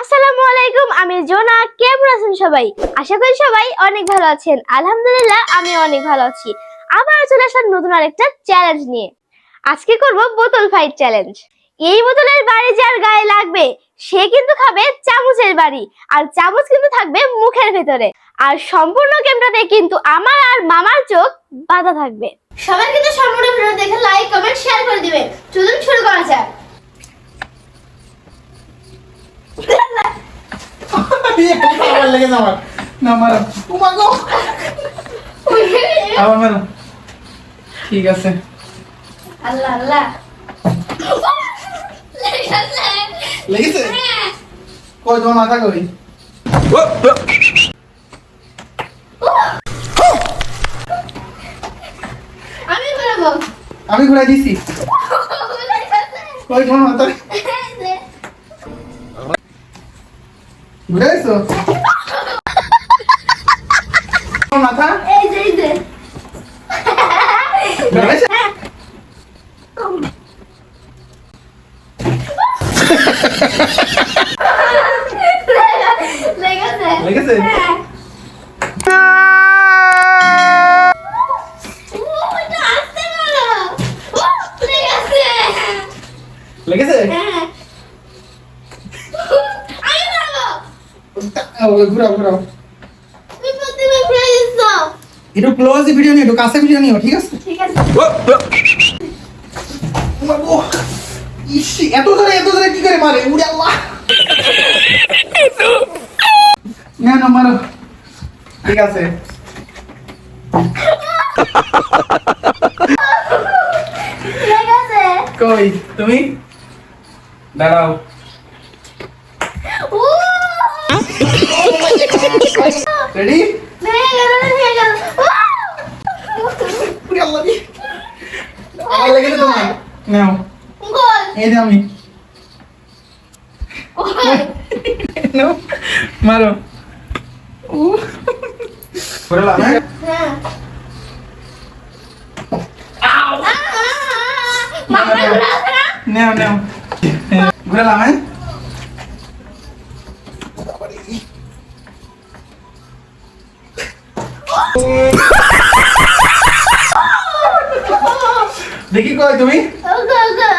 আসসালামু আলাইকুম, আমি জোনা। কেমন আছেন সবাই? আশা করি সবাই অনেক ভালো আছেন। আলহামদুলিল্লাহ, আমি অনেক ভালো আছি। আবার চলে আসলাম নতুন আরেকটা চ্যালেঞ্জ নিয়ে। আজকে করব বোতল ফাইট চ্যালেঞ্জ এই বোতলের বাড়ি যার গায়ে লাগবে, সে কিন্তু খাবে চামচের বাড়ি। আর চামচ কিন্তু থাকবে মুখের ভেতরে। আর সম্পূর্ণ গেমটাতে কিন্তু আমার আর মামার চোখ বাধা থাকবে। সবাই কিন্তু সম্পূর্ণ ভিডিও দেখে লাইক কমেন্ট শেয়ার করে দিবেন চলুন শুরু করা যাক। ঠিক আছে আল্লাহ আল্লাহ। লেগেছে। কই তোমার মাথা কই? আমি ঘুরাই দিছি। কই তোমার মাথা ঘুরাইছো মাথা এই যে এই যে ঘুরাইছো লেগেছে। লেগেছে? লেগেছে? হ্যাঁ। ও, ঘুরাও। একটু ক্লোজ ভিডিও নিও একটু কাছে ভিডিও নিও ঠিক আছে? ঠিক আছে। এত ধরে এত ধরে কি করে মারে? উড়ে আল্লাহ! না না মারো। ঠিক আছে। কই তুমি? দাঁড়াও ও, রেডি ভেঙে গেল, ভেঙে গেল। ও! উড়ে আল্লাহ রে। আমার লেগেছে তোমার নাও গোল। এই যে আমি গোল। নাও মারো ও ঘুরালাম হ্যাঁ হ্যাঁ। আহ! মাথা ঘুরাচ্ছে না? নাও নাও হ্যাঁ, ঘুরালাম হ্যাঁ দেখি কই তুমি ওকে, ওকে।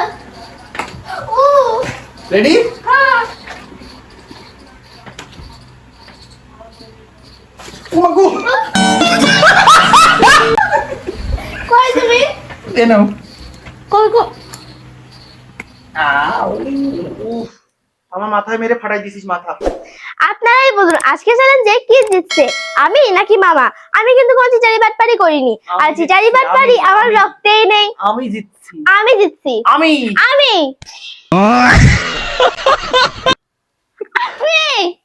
ও, রেডি হ্যাঁ। ও মা গো কই তুমি? এ নাও কই, কই? উফ, আমার মাথায় মেরে ফাটাই দিছিস মাথা। আপনারাই বলুন আজকে চ্যালেঞ্জে কি জিতছে আমি নাকি মামা? আমি কিন্তু কোনো চিচারি বাটপারি করিনি। আর চিচারি বাটপারি আমার রক্তেই নেই। আমি জিতছি। আমি জিতছি। আমি। আমি। আমি